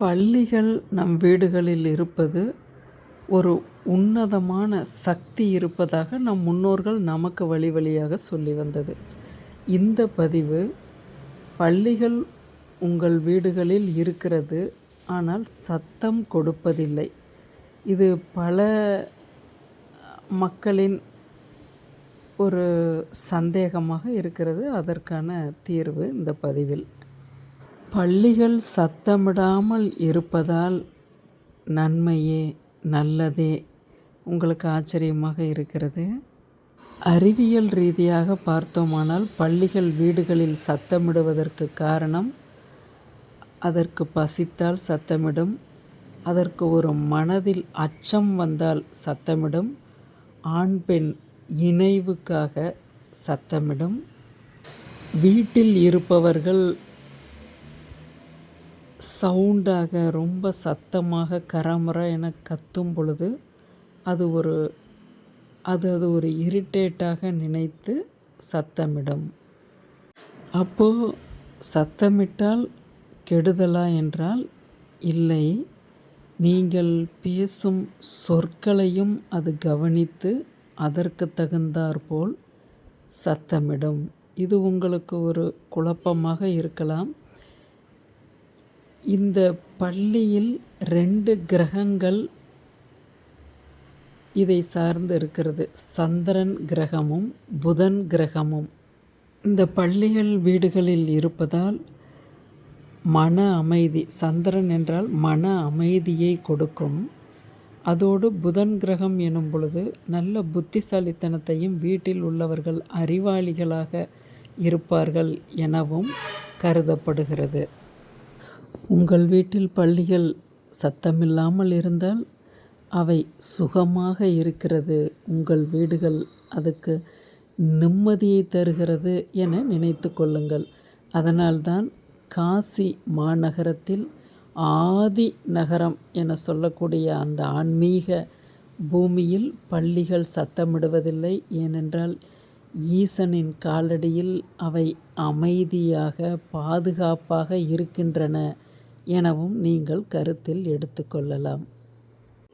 பள்ளிகள் நம் வீடுகளில் இருப்பது ஒரு உன்னதமான சக்தி இருப்பதாக நம் முன்னோர்கள் நமக்கு வழி வழியாக சொல்லி வந்தது. இந்த பதிவு பள்ளிகள் உங்கள் வீடுகளில் இருக்கிறது ஆனால் சத்தம் கொடுப்பதில்லை. இது பல மக்களின் ஒரு சந்தேகமாக இருக்கிறது. அதற்கான தீர்வு இந்த பதிவில். பள்ளிகள் சத்தமிடாமல் இருப்பதால் நன்மையே நல்லதே உங்களுக்கு ஆச்சரியமாக இருக்கிறது? அறிவியல் ரீதியாக பார்த்தோமானால் பள்ளிகள் வீடுகளில் சத்தமிடுவதற்கு காரணம் அதற்கு பசித்தால் சத்தமிடும் அதற்கு ஒரு மனதில் அச்சம் வந்தால் சத்தமிடும் ஆண் பெண் இணைவுக்காக சத்தமிடும். வீட்டில் இருப்பவர்கள் சவுண்டாக ரொம்ப சத்தமாக கரமுற என கத்தும் பொழுது அது ஒரு அது அது ஒரு இரிட்டேட்டாக நினைத்து சத்தமிடும். அப்போது சத்தமிட்டால் கெடுதலா என்றால் இல்லை. நீங்கள் பேசும் சொற்களையும் அது கவனித்து அதற்கு தகுந்தாற்போல் சத்தமிடும். இது உங்களுக்கு ஒரு குழப்பமாக இருக்கலாம். இந்த பள்ளியில் ரெண்டு கிரகங்கள் இதை சார்ந்து இருக்கிறது. சந்திரன் கிரகமும் புதன் கிரகமும். இந்த பள்ளிகள் வீடுகளில் இருப்பதால் மன அமைதி சந்திரன் என்றால் மன அமைதியை கொடுக்கும். அதோடு புதன் கிரகம் எனும் பொழுது நல்ல புத்திசாலித்தனத்தையும் வீட்டில் உள்ளவர்கள் அறிவாளிகளாக இருப்பார்கள் எனவும் கருதப்படுகிறது. உங்கள் வீட்டில் பள்ளிகள் சத்தமில்லாமல் இருந்தால் அவை சுகமாக இருக்கிறது. உங்கள் வீடுகள் அதுக்கு நிம்மதியை தருகிறது என நினைத்து கொள்ளுங்கள். அதனால்தான் காசி மாநகரத்தில் ஆதி நகரம் என சொல்லக்கூடிய அந்த ஆன்மீக பூமியில் பள்ளிகள் சத்தமிடுவதில்லை. ஏனென்றால் ஈசனின் காலடியில் அவை அமைதியாக பாதுகாப்பாக இருக்கின்றன எனவும் நீங்கள் கருத்தில் எடுத்துக்கொள்ளலாம்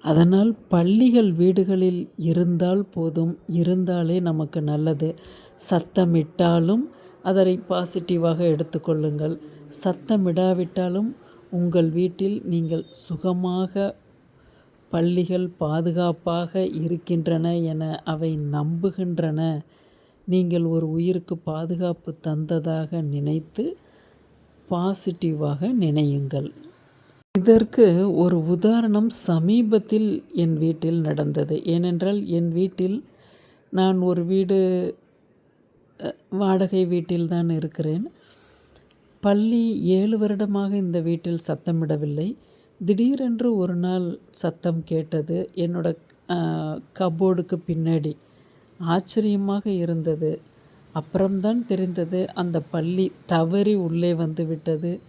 அதனால் பள்ளிகள் வீடுகளில் இருந்தால் போதும் இருந்தாலே நமக்கு நல்லது. சத்தமிட்டாலும் அதனை பாசிட்டிவாக எடுத்துக்கொள்ளுங்கள் சத்தமிடாவிட்டாலும் உங்கள் வீட்டில் நீங்கள் சுகமாக பள்ளிகள் பாதுகாப்பாக இருக்கின்றன என அவை நம்புகின்றன. நீங்கள் ஒரு உயிருக்கு பாதுகாப்பு தந்ததாக நினைத்து பாசிட்டிவாக நினையுங்கள். இதற்கு ஒரு உதாரணம் சமீபத்தில் என் வீட்டில் நடந்தது. ஏனென்றால் என் வீட்டில் நான் ஒரு வீடு வாடகை வீட்டில் தான் இருக்கிறேன். பள்ளி ஏழு வருடமாக இந்த வீட்டில் சத்தமிடவில்லை. திடீரென்று ஒரு நாள் சத்தம் கேட்டது. என்னோட கபோர்டுக்கு பின்னாடி ஆச்சரியமாக இருந்தது. அப்புறம்தான் தெரிந்தது அந்த பள்ளி தவறி உள்ளே வந்து விட்டது.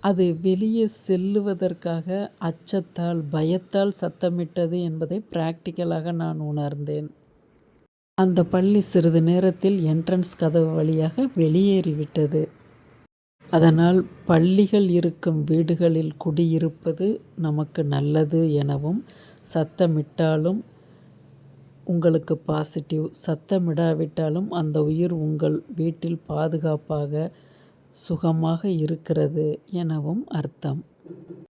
அது வெளியே செல்லுவதற்காக அச்சத்தால் பயத்தால் சத்தமிட்டது என்பதை பிராக்டிக்கலாக நான் உணர்ந்தேன். அந்த பள்ளி சிறிது நேரத்தில் என்ட்ரன்ஸ் கதவு வழியாக வெளியேறிவிட்டது. அதனால் பள்ளிகள் இருக்கும் வீடுகளில் குடியிருப்பது நமக்கு நல்லது எனவும் சத்தமிட்டாலும் உங்களுக்கு பாசிட்டிவ் சத்தமிடாவிட்டாலும் அந்த உயிர் உங்கள் வீட்டில் பாதுகாப்பாக சுகமாக இருக்கிறது எனவும் அர்த்தம்.